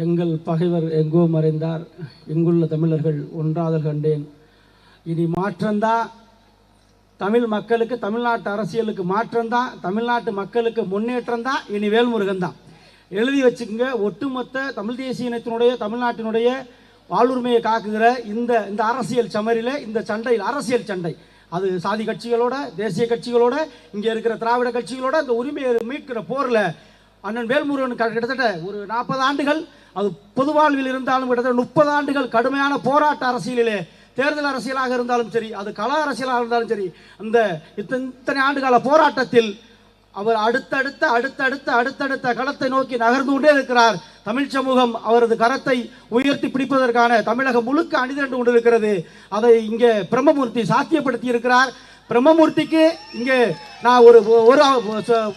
எங்கள் பகைவர் எங்கோ மறைந்தார். எங்குள்ள தமிழர்கள் ஒன்றாதல் கண்டேன். இனி மாற்றம்தான் தமிழ் மக்களுக்கு தமிழ்நாட்டு அரசியலுக்கு மாற்றம்தான் தமிழ்நாட்டு மக்களுக்கு முன்னேற்றம் தான் இனி வேல்முருகன் தான் எழுதி வச்சுக்கோங்க. ஒட்டுமொத்த தமிழ் தேசிய இனத்தினுடைய தமிழ்நாட்டினுடைய வாழ்வுரிமையை காக்குகிற இந்த இந்த அரசியல் சமரில் இந்த சண்டையில் அரசியல் சண்டை. அது சாதி கட்சிகளோட தேசிய கட்சிகளோட இங்கே இருக்கிற திராவிட கட்சிகளோட இந்த உரிமையை மீட்கிற போரில் அண்ணன் வேல்முருகன் கிட்டத்தட்ட ஒரு நாற்பது ஆண்டுகள் அது பொதுவாழ்வில் இருந்தாலும் கிட்டத்தட்ட முப்பது ஆண்டுகள் கடுமையான போராட்ட அரசியலிலே தேர்தல் அரசியலாக இருந்தாலும் சரி அது கள அரசியலாக இருந்தாலும் சரி அந்த இத்தனை இத்தனை ஆண்டுகால போராட்டத்தில் அவர் அடுத்தடுத்த அடுத்தடுத்த அடுத்தடுத்த களத்தை நோக்கி நகர்ந்து கொண்டே இருக்கிறார். தமிழ் சமூகம் அவரது கரத்தை உயர்த்தி பிடிப்பதற்கான தமிழகம் முழுக்க அணிதிரண்டு கொண்டிருக்கிறது. அதை இங்கே பிரம்மமூர்த்தி சாத்தியப்படுத்தி இருக்கிறார். பிரம்மமூர்த்திக்கு இங்கே நான் ஒரு ஒரு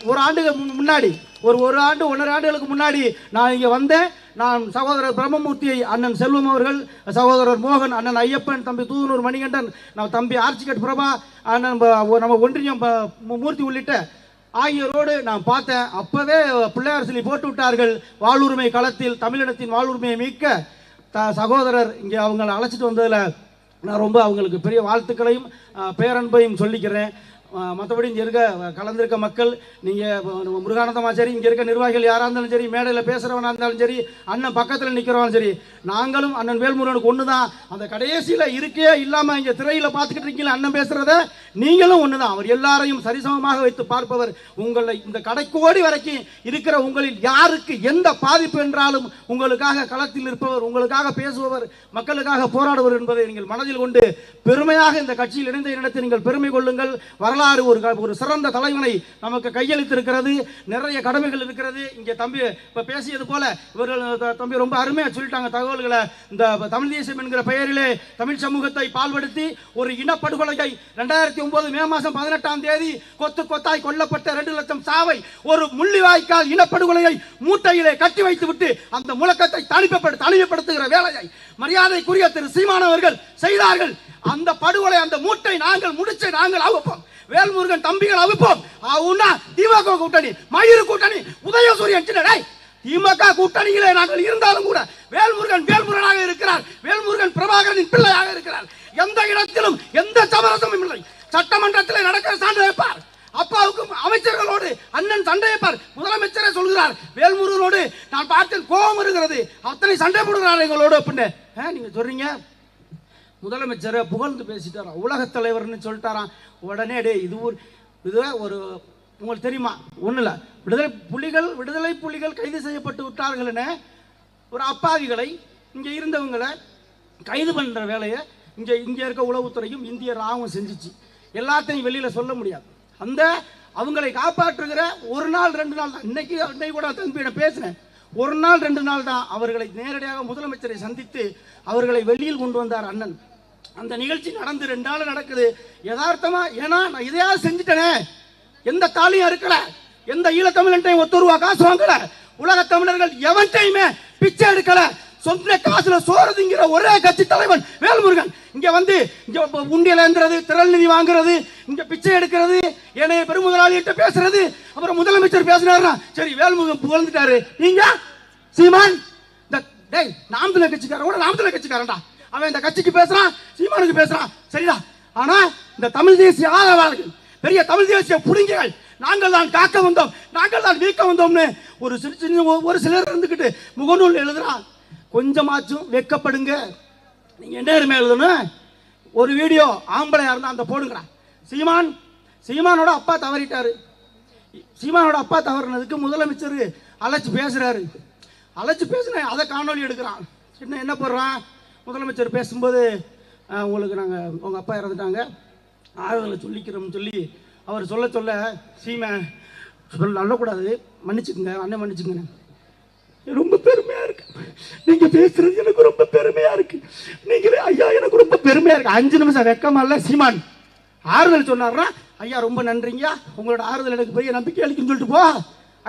ஒரு ஆண்டுக்கு முன்னாடி ஒரு ஒரு ஆண்டு ஒன்றரை ஆண்டுகளுக்கு முன்னாடி நான் இங்கே வந்தேன். நான் சகோதரர் பிரம்மமூர்த்தியை அண்ணன் செல்வம் அவர்கள் சகோதரர் மோகன் அண்ணன் ஐயப்பன் தம்பி தூதனூர் மணிகண்டன் நம்ம தம்பி ஆர்ச்சிகட் பிரபா அண்ணன் நம்ம ஒன்றியம் மூர்த்தி உள்ளிட்ட ஆகியோரோடு நான் பார்த்தேன். அப்போவே பிள்ளையார் சொல்லி போட்டு விட்டார்கள். வாழ்வுரிமை களத்தில் தமிழினத்தின் வாழ்வுரிமையை மீட்க த சகோதரர் இங்கே அவங்களை அழைச்சிட்டு வந்ததில் நான் ரொம்ப அவங்களுக்கு பெரிய வாழ்த்துக்களையும் பேரன்பையும் சொல்லிக்கிறேன். மற்றபடி இங்கே இருக்க கலந்திருக்க மக்கள் நீங்கள் முருகானந்தமா சரி இங்கே இருக்க நிர்வாகிகள் யாராக இருந்தாலும் சரி மேடையில் பேசுகிறவனாக இருந்தாலும் சரி அண்ணன் பக்கத்தில் நிற்கிறவனும் சரி நாங்களும் அண்ணன் வேல்முருகனுக்கு ஒன்று தான் அந்த கடைசியில் இருக்கே இல்லாமல் இங்கே திரையில் பார்த்துக்கிட்டு இருக்கீங்களா அண்ணன் பேசுகிறத நீங்களும் ஒன்று தான் அவர் எல்லாரையும் சரிசமமாக வைத்து பார்ப்பவர் உங்களை இந்த கடைக்கோடி வரைக்கும் இருக்கிற உங்களில் யாருக்கு எந்த பாதிப்பு என்றாலும் உங்களுக்காக களத்தில் இருப்பவர் உங்களுக்காக பேசுபவர் மக்களுக்காக போராடுவர் என்பதை நீங்கள் மனதில் கொண்டு பெருமையாக இந்த கட்சியில் இணைந்த இடத்தை நீங்கள் பெருமை கொள்ளுங்கள். வரலாறு ஒரு ஒரு சிறந்த தலைவனை நமக்கு கையளித்திருக்கிறது. நிறைய கடமைகள் இருக்கிறது. இங்கே தம்பி இப்போ பேசியது போல இவர்கள் த- தம்பி ரொம்ப அருமையாக சொல்லிட்டாங்க தகவல்களை. இந்த தமிழ் தேசியம் என்கிற பெயரிலே தமிழ் சமூகத்தை பால்படுத்தி ஒரு இனப்படுகொலையை ரெண்டாயிரத்தி ஒன்பது மே மாதம் பதினெட்டாம் தேதி கொத்து கொத்தாய் கொல்லப்பட்ட ரெண்டு லட்சம் சாவை ஒரு முள்ளிவாய்க்கால் இனப்படுகொலையை மூட்டையிலே கட்டி வைத்து விட்டு அந்த முழக்கத்தை தனிப்படு தனிமைப்படுத்துகிற வேலையை மரியாதைக்குரிய திரு சீமானவர்கள் செய்தார்கள். அந்த படுகொலை அந்த மூட்டை நாங்கள் முடிச்சை நாங்கள் அவுப்போம் வேல்முருகன் தம்பிகள் அவிப்போம். ஆவுன்னா திமுக கூட்டணி மயிறு கூட்டணி உதயசூரியன் சின்ன திமுக கூட்டணியிலே நாங்கள் இருந்தாலும் கூட வேல்முருகன் வேல்முருகனாக இருக்கிறார். வேல்முருகன் பிரபாகரனின் பிள்ளையாக இருக்கிறார். எந்த இடத்திலும் எந்த சமரசமும் இல்லை. சட்டமன்றத்தில் நடக்கிற சான்று வைப்பார். அப்பாவுக்கும் அமைச்சர்களோடு அண்ணன் சண்டை வைப்பார். முதலமைச்சரே சொல்கிறார் வேல்முருகனோடு நான் பார்த்தேன் கோபம் இருக்கிறது அத்தனை சண்டை போடுகிறார் எங்களோடு அப்படின்னு. நீங்க சொல்றீங்க? முதலமைச்சரை புகழ்ந்து பேசிட்டாராம் உலகத் தலைவர்னு சொல்லிட்டாராம் உடனே டே இது ஒரு இது ஒரு உங்களுக்கு தெரியுமா? ஒன்றும் இல்லை. விடுதலை புலிகள் விடுதலை புலிகள் கைது செய்யப்பட்டு விட்டார்கள்னு ஒரு அப்பாவிகளை இங்கே இருந்தவங்களை கைது பண்ணுற வேலையை இங்கே இங்கே இருக்க உளவுத்துறையும் இந்திய ராவும் செஞ்சுச்சு. எல்லாத்தையும் வெளியில் சொல்ல முடியாது. அந்த அவங்களை காப்பாற்றுகிற ஒரு நாள் ரெண்டு நாள் தான். இன்னைக்கு இன்னைக்கு கூட தம்பியிடம் பேசினேன். ஒரு நாள் ரெண்டு நாள் தான் அவர்களை நேரடியாக முதலமைச்சரை சந்தித்து அவர்களை வெளியில் கொண்டு வந்தார் அண்ணன். அந்த நிகழ்ச்சி நடந்து ரெண்டு நாள் நடக்குது. யதார்த்தமா ஏன்னா நான் இதையாவது செஞ்சுட்டேனே. எந்த தாலியும் இருக்கல எந்த ஈழத்தமிழன்ட்டையும் ஒத்து ரூபா காசு வாங்கல. உலக தமிழர்கள் எவன்ட்டையுமே பிச்சை எடுக்கல. சொந்த காசுல சோறதுங்கிற ஒரே கட்சி தலைவன் வேல்முருகன். இங்க வந்து இங்க உண்டியல் ஏந்துறது திரள் நிதி வாங்குறது இங்க பிச்சை எடுக்கிறது ஏனைய பெருமுதலாளிகிட்ட பேசுறது. அப்புறம் முதலமைச்சர் பேசினாருன்னா சரி வேல்முருகன் புகழ்ந்துட்டாரு. நீங்க சீமான் இந்த டேய் நாம் கட்சிக்காரன் கூட நாம் கட்சிக்காரன்டா. அவன் இந்த கட்சிக்கு பேசுறான் சீமானுக்கு பேசுறான். சரிடா. ஆனா இந்த தமிழ் தேசிய ஆதரவாளர்கள் பெரிய தமிழ் தேசிய புடுங்கிகள் நாங்கள் தான் காக்க வந்தோம் நாங்கள் தான் வீக்க வந்தோம்னு ஒரு சிறு சின்ன ஒரு சிலர் இருந்துக்கிட்டு முகநூல் எழுதுறான். கொஞ்சமாச்சும் வெக்கப்படுங்க. நீங்க என்ன நேர்மை எழுதணும்? ஒரு வீடியோ ஆம்பளையாக இருந்தா அந்த போடுங்கடா. சீமான் சீமானோட அப்பா தவறிட்டாரு. சீமானோட அப்பா தவறுனதுக்கு முதலமைச்சர் அழைச்சு பேசுறாரு. அழைச்சு பேசின அதை காணொலி எடுக்கிறான். என்ன என்ன போடுறான்? முதலமைச்சர் பேசும்போது உங்களுக்கு நாங்கள் உங்கள் அப்பா இறந்துட்டாங்க. ஆறுதலை சொல்லிக்கிறோம்னு சொல்லி அவர் சொல்ல சொல்ல சீமை சொல்ல நல்லக்கூடாது மன்னிச்சுக்குங்க அண்ணன் மன்னிச்சுக்குங்க. ரொம்ப பெருமையாக இருக்கு. நீங்கள் பேசுறது எனக்கு ரொம்ப பெருமையாக இருக்கு. நீங்களே ஐயா எனக்கு ரொம்ப பெருமையாக இருக்கு. அஞ்சு நிமிஷம் வெக்கமா இல்லை சீமான். ஆறுதல் சொன்னார்னா ஐயா ரொம்ப நன்றிங்கய்யா. உங்களோட ஆறுதல் எனக்கு பெரிய நம்பிக்கை அளிக்குன்னு சொல்லிட்டு போ.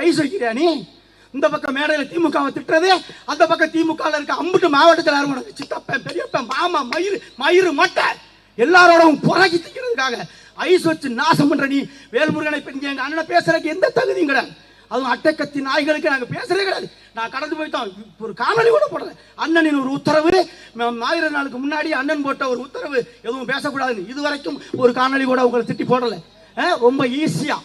ஐஸ் வைக்கிறியா நீ? இந்த பக்கம் மேடையில் திமுகவை திட்டுறது அந்த பக்கம் திமுக இருக்க அம்புட்டு மாவட்டத்தில் யாரும் சித்தப்பன் பெரியப்பன் மாமா மயிறு மயிறு மட்டை. எல்லாரோடவும் புறக்கி திக்கிறதுக்காக ஐஸ் வச்சு நாசம் பண்ற நீ வேல்முருகனை இப்ப எங்கள் எங்க அண்ணனை பேசுறதுக்கு எந்த தகுதியும் கிடையாது. அதுவும் அட்டைக்கத்தி நாய்களுக்கு நாங்கள் பேசுறதே கிடையாது. நான் கடந்து போயிட்டோம் ஒரு காணொலி கூட போடல. அண்ணனின் ஒரு உத்தரவு ஞாயிறு நாளுக்கு முன்னாடி அண்ணன் போட்ட ஒரு உத்தரவு எதுவும் பேசக்கூடாதுன்னு. இது வரைக்கும் ஒரு காணொலி கூட உங்களை திட்டி போடலை. ரொம்ப ஈஸியாக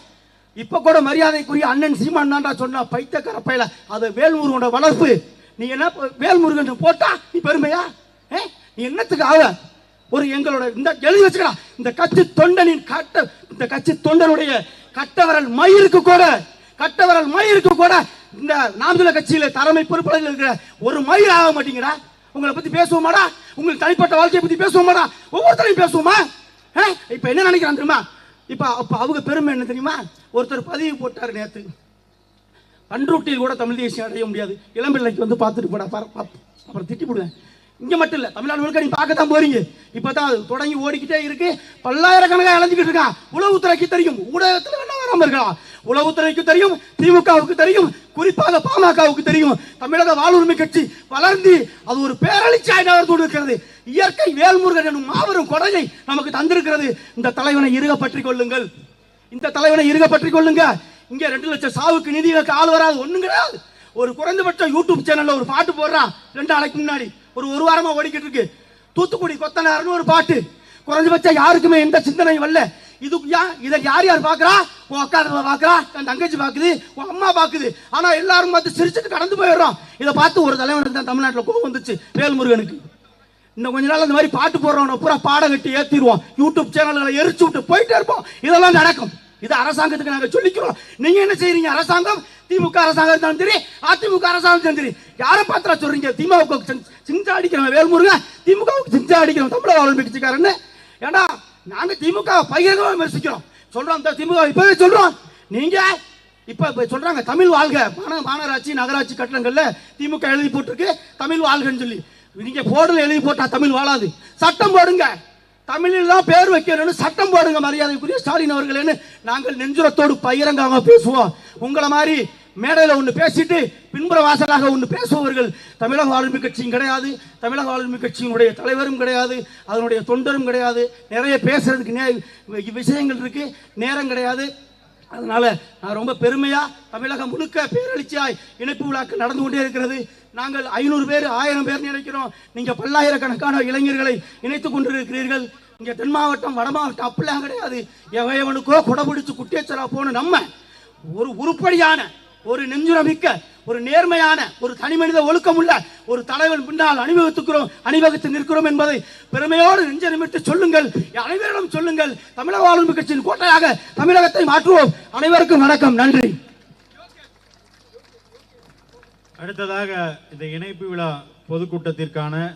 இப்ப கூட மரியாதைக்குரிய அண்ணன் சீமான் தான்டா சொன்னா பைத்த கரப்பையில அது வேல்முருகனோட வளர்ப்பு. நீ என்ன வேல்முருகன் போட்டா நீ பெருமையா? ஏ? நீ என்னத்துக்கு ஆக ஒரு எங்களோட இந்த எழுதி வச்சுக்கலாம் இந்த கட்சி தொண்டனின் கட்ட இந்த கட்சி தொண்டனுடைய கட்டவரல் மயிருக்கு கூட கட்டவரல் மயிருக்கு கூட இந்த நாமதுல கட்சியில தலைமை பொறுப்பாளர்கள் இருக்கிற ஒரு மயில் ஆக மாட்டீங்கடா. உங்களை பத்தி பேசுவோமாடா? உங்களுக்கு தனிப்பட்ட வாழ்க்கையை பத்தி பேசுவோமாடா? ஒவ்வொருத்தரையும் பேசுவோமா? இப்ப என்ன நினைக்கிறான் தெரியுமா? இப்போ அப்போ அவங்க பெருமை என்ன தெரியுமா? ஒருத்தர் பதிவு போட்டார் நேற்று பண்ருட்டியில் கூட தமிழ் தேசியம் அடைய முடியாது. இளம்பிள்ளைக்கு வந்து பார்த்துட்டு போடா அப்புறம் திட்டி போடுவேன். இங்கே மட்டும் இல்லை தமிழ்நாடு முழுக்க நீ பார்க்க தான் போறீங்க. இப்பதான் அது தொடங்கி ஓடிக்கிட்டே இருக்கு. பல்லாயிரக்கணக்காக இழந்துக்கிட்டு இருக்கான் உளவுத்துறைக்கு தெரியும். ஊடகத்தில் வேணா வராமல் இருக்கலாம் உளவுத்துறைக்கு தெரியும் திமுகவுக்கு தெரியும் குறிப்பாக பாமகவுக்கு தெரியும் தமிழக வாழ்வுரிமை கட்சி வளர்ந்து அது ஒரு பேரழிச்சாய் நகர்ந்து இருக்கிறது இயற்கை வேல்முருகன் எனும் மாபெரும் கொடையை நமக்கு தந்திருக்கிறது. இந்த தலைவனை இருக பற்றி கொள்ளுங்கள். இந்த தலைவனை இருக பற்றிக் கொள்ளுங்க. இங்க ரெண்டு லட்சம் சாவுக்கு நிதி ஆள் வராது ஒண்ணும் கிடையாது. ஒரு குறைந்தபட்சம் யூடியூப் சேனல்ல ஒரு பாட்டு போடுறான் ரெண்டு நாளைக்கு முன்னாடி. ஒரு ஒரு வாரமா ஓடிக்கிட்டு இருக்கு. தூத்துக்குடி கொத்தனார்னு ஒரு பாட்டு. குறைஞ்சபட்சம் யாருக்குமே எந்த சிந்தனையும் வரல. இது இதை யார் யார் பார்க்குறா? உன் அக்கா பார்க்குறா? என் தங்கச்சி பார்க்குது உன் அம்மா பார்க்குது. ஆனால் எல்லாரும் பார்த்து சிரிச்சுட்டு கடந்து போயிடுறோம். இதை பார்த்து ஒரு தலைவனுக்கு தான் தமிழ்நாட்டில் கோவம் வந்துச்சு வேல்முருகனுக்கு. இன்னும் கொஞ்ச நாள் அந்த மாதிரி பாட்டு போடுறவனை பூரா பாடம் கட்டி ஏற்றிடுவோம் யூடியூப் சேனல்களை எரிச்சு விட்டு போயிட்டே இருப்போம். இதெல்லாம் நடக்கும். இது அரசாங்கத்துக்கு நாங்கள் சொல்லிக்கிறோம். நீங்க என்ன செய்றீங்க? அரசாங்கம்? திமுக அரசாங்கம் இருந்தாலும் சரி அதிமுக அரசாங்கம் இருந்தாலும் சரி. யாரை பாத்திரா சொல்றீங்க? திமுக சிஞ்சா அடிக்கிறவன் வேல்முருகன் திமுகவுக்கு சிஞ்சா அடிக்கிறவன் தமிழக வாழ்வு ஏண்டா நாங்க திமுக பகிரங்கமா விமர்சிக்கிறோம். சொல்றோம் இந்த திமுக இப்பவே சொல்றோம். நீங்க இப்ப இப்ப சொல்றாங்க தமிழ் வாழ்க. மாந- மாநகராட்சி நகராட்சி கட்டடங்கள்ல திமுக எழுதி போட்டிருக்கு தமிழ் வாழ்கன்னு சொல்லி. நீங்க போடல எழுதி போட்டா தமிழ் வாழாது. சட்டம் போடுங்க. தமிழில் தான் பேர் வைக்கணும்னு சட்டம் போடுங்க மரியாதைக்குரிய ஸ்டாலின் அவர்களேன்னு நாங்கள் நெஞ்சுரத்தோடு பகிரங்கமாக பேசுவோம். உங்களை மாதிரி மேடையில் ஒன்று பேசிட்டு பின்புற வாசலாக ஒன்று பேசுபவர்கள் தமிழக வாழ்மை கட்சியும் கிடையாது. தமிழக வாழ்மை கட்சியினுடைய தலைவரும் கிடையாது. அதனுடைய தொண்டரும் கிடையாது. நிறைய பேசுறதுக்கு நே விஷயங்கள் இருக்கு. நேரம் கிடையாது. அதனால நான் ரொம்ப பெருமையா தமிழகம் முழுக்க பேரழிச்சியாய் இணைப்பு விழாக்கள் நடந்து கொண்டே இருக்கிறது. நாங்கள் ஐநூறு பேர் ஆயிரம் பேர் நினைக்கிறோம். நீங்க பல்லாயிரக்கணக்கான இளைஞர்களை இணைத்துக் கொண்டிருக்கிறீர்கள். இங்கே தென் மாவட்டம் வட மாவட்டம் அப்படிலாம் கிடையாது. எவையவனுக்கோ குடபிடிச்சு குட்டியச்சரா போன நம்ம ஒரு உருப்படியான ஒரு நெஞ்சுரமிக்க ஒரு நேர்மையான ஒரு தனி மனித ஒழுக்கமுள்ள ஒரு தலைவன் பின்னால் அணிவகுத்துக்கிறோம் அணிவகுத்து நிற்கிறோம் என்பதை பெருமையோடு நெஞ்ச நிமித்து சொல்லுங்கள். அனைவரிடம் சொல்லுங்கள். தமிழக வாழ்வு கட்சியின் கோட்டையாக தமிழகத்தை மாற்றுவோம். அனைவருக்கும் வணக்கம். நன்றி. அடுத்ததாக இந்த இணைப்பு விழா பொதுக்கூட்டத்திற்கான